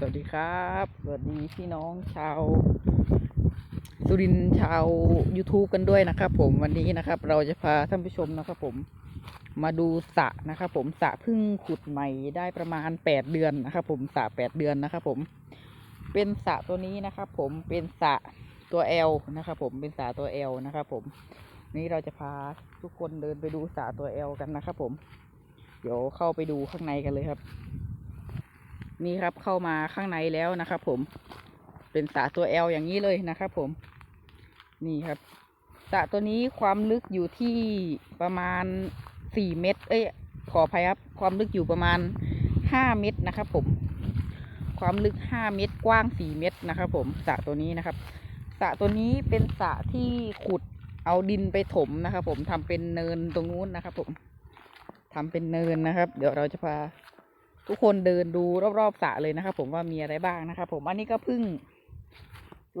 สวัสดีครับ สวัสดีพี่น้องชาว สุรินทร์ชาว YouTube กันด้วยนะครับ ผมวันนี้นะครับ เราจะพาท่านผู้ชมนะครับ ผมมาดูสระนะครับ ผมสระเพิ่งขุดใหม่ได้ประมาณแปดเดือนนะครับ ผมสระแปดเดือนนะครับ ผม เป็นสระตัวนี้นะครับ ผมเป็นสระตัว L นะครับผมเป็นสระตัว L นะครับผมนี้เราจะพาทุกคนเดินไปดูสระตัว L กันนะครับผม เดี๋ยวเข้าไปดูข้างในกันเลยครับ นี่ครับเข้ามาข้างในแล้วนะครับผมเป็นสระตัว L อลอย่างนี้เลยนะครับผม นี่ครับสระตัวนี้ความลึกอยู่ที่ประมาณสี่เมตร เอ้ยขออภัยครับ ความลึกอยู่ประมาณห้าเมตรนะครับผม ความลึกห้าเมตรกว้างสี่เมตรนะครับผมสระตัวนี้นะครับสระตัวนี้เป็นสระที่ขุดเอาดินไปถมนะครับผมทำเป็นเนินตรงนู้นนะครับผมทำเป็นเนินนะครับ เดี๋ยวเราจะพา ทุกคนเดินดูรอบๆสระเลยนะครับผมว่ามีอะไรบ้างนะครับผมอันนี้ก็พึ่ง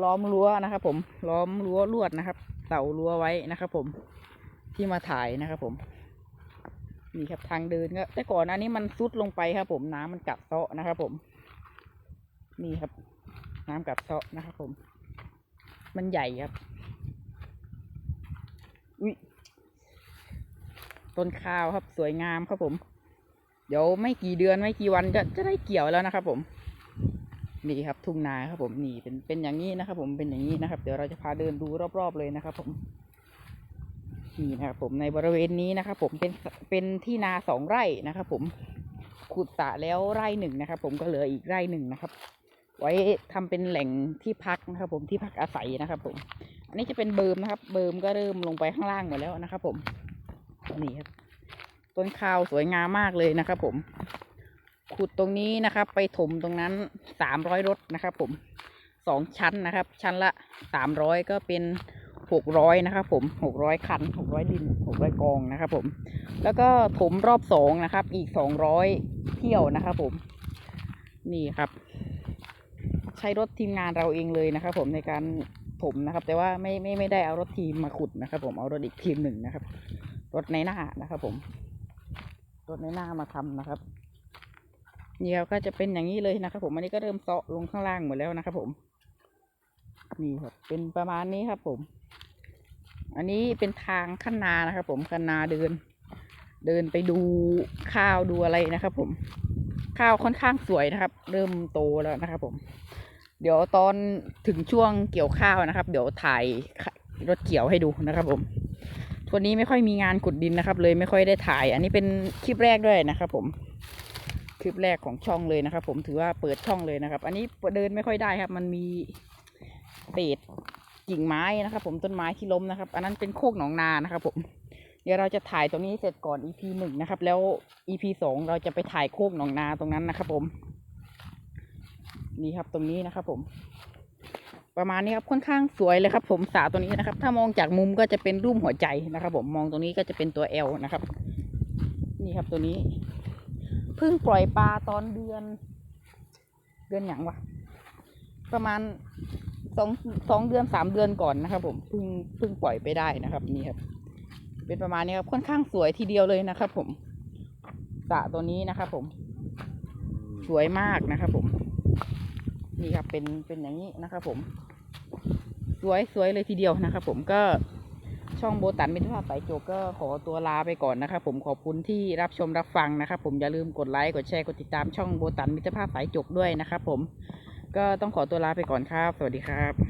ล้อมรั้วนะครับผมล้อมรั้วลวดนะครับเสารั้วไว้นะครับผมที่มาถ่ายนะครับผมนี่ครับทางเดินก็แต่ก่อนอันนี้มันซุดลงไปครับ ผมน้ำมันกัดเซาะนะครับผม นี่ครับ น้ำกัดเซาะนะครับผม มันใหญ่ครับอุ้ยต้นข้าวครับสวยงามครับผม เดี๋ยวไม่กี่เดือนไม่กี่วันก็จะได้เกี่ยวแล้วนะครับ ผมนี่ครับทุ่งนาครับผมนี่เป็นเป็นอย่างนี้นะครับ ผมเป็นอย่างนี้นะครับ เดี๋ยวเราจะพาเดินดูรอบ ๆ เลยนะครับ ผมนี่นะครับผมในบริเวณนี้นะครับ ผมเป็นเป็นที่นาสองไร่นะครับ ผมขุดสระแล้วไร่หนึ่งนะครับ ผมก็เหลืออีกไร่หนึ่งนะครับ ไว้ทำเป็นแหล่งที่พักนะครับ ผมที่พักอาศัยนะครับ ผม อันนี้จะเป็นเบิร์มนะครับ เบิร์มก็เริ่มลงไปข้างล่างหมดแล้วนะครับ ผมนี่ครับ ต้นข้าวสวยงามมากเลยนะครับผม ขุดตรงนี้นะครับ ไปถมตรงนั้นสามร้อยรถนะครับผมสองชั้นนะครับ ชั้นละสามร้อยก็เป็นหกร้อยนะครับผมหกร้อยคันหกร้อยดินหกร้อยกองนะครับผม แล้วก็ถมรอบสองนะครับ อีกสองร้อยเที่ยวนะครับผม นี่ครับ ใช้รถทีมงานเราเองเลยนะครับ ผมในการถมนะครับ แต่ว่าไม่ไม่ไม่ได้เอารถทีมมาขุดนะครับ ผมเอารถอีกทีมหนึ่งนะครับ รถในหน้านะครับผม รถในหน้ามาทำนะครับนี่ครับก็จะเป็นอย่างนี้เลยนะครับ ผมอันนี้ก็เริ่มเซาะลงข้างล่างหมดแล้วนะครับ ผมนี่ครับเป็นประมาณนี้ครับ ผม อันนี้เป็นทางขั้นนานะครับ ผมขั้นนาเดิน เดินไปดูข้าวดูอะไรนะครับ ผม ข้าวค่อนข้างสวยนะครับ เริ่มโตแล้วนะครับ ผม เดี๋ยวตอนถึงช่วงเกี่ยวข้าวนะครับ เดี๋ยวถ่ายรถเกี่ยวให้ดูนะครับ ผม วันนี้ไม่ค่อยมีงานขุดดินนะครับ เลยไม่ค่อยได้ถ่าย อันนี้เป็นคลิปแรกด้วยนะครับผมคลิปแรกของช่องเลยนะครับ ผมถือว่าเปิดช่องเลยนะครับ อันนี้เดินไม่ค่อยได้ครับ มันมีเศษกิ่งไม้นะครับ ผมต้นไม้ที่ล้มนะครับ อันนั้นเป็นโคกหนองนานะครับ ผมเดี๋ยวเราจะถ่ายตรงนี้เสร็จก่อน EP หนึ่งนะครับ แล้ว EP สองเราจะไปถ่ายโคกหนองนาตรงนั้นนะครับ ผม นี่ครับตรงนี้นะครับ ผม ประมาณนี้ครับค่อนข้างสวยเลยครับ ผมสาตัวนี้นะครับ ถ้ามองจากมุมก็จะเป็นรูปหัวใจนะครับ ผมมองตรงนี้ก็จะเป็นตัว L นะครับ นี่ครับตัวนี้เพิ่งปล่อยปลาตอนเดือน เดือนอย่างวะประมาณสองสองเดือนสามเดือนก่อนนะครับ ผมเพิ่งเพิ่งปล่อยไปได้นะครับ นี่ครับ เป็นประมาณนี้ครับค่อนข้างสวยทีเดียวเลยนะครับ ผมสระตัวนี้นะครับ ผม สวยมากนะครับ ผมนี่ครับเป็นเป็นอย่างนี้นะครับผม สวยสวยเลยทีเดียวนะครับผมก็ช่องโบตันมิตรภาพสายโจกก็ขอตัวลาไปก่อนนะครับผมขอบคุณที่รับชมรับฟังนะครับผมอย่าลืมกดไลค์กดแชร์กดติดตามช่องโบตันมิตรภาพสายโจกด้วยนะครับผมก็ต้องขอตัวลาไปก่อนครับ สวัสดีครับ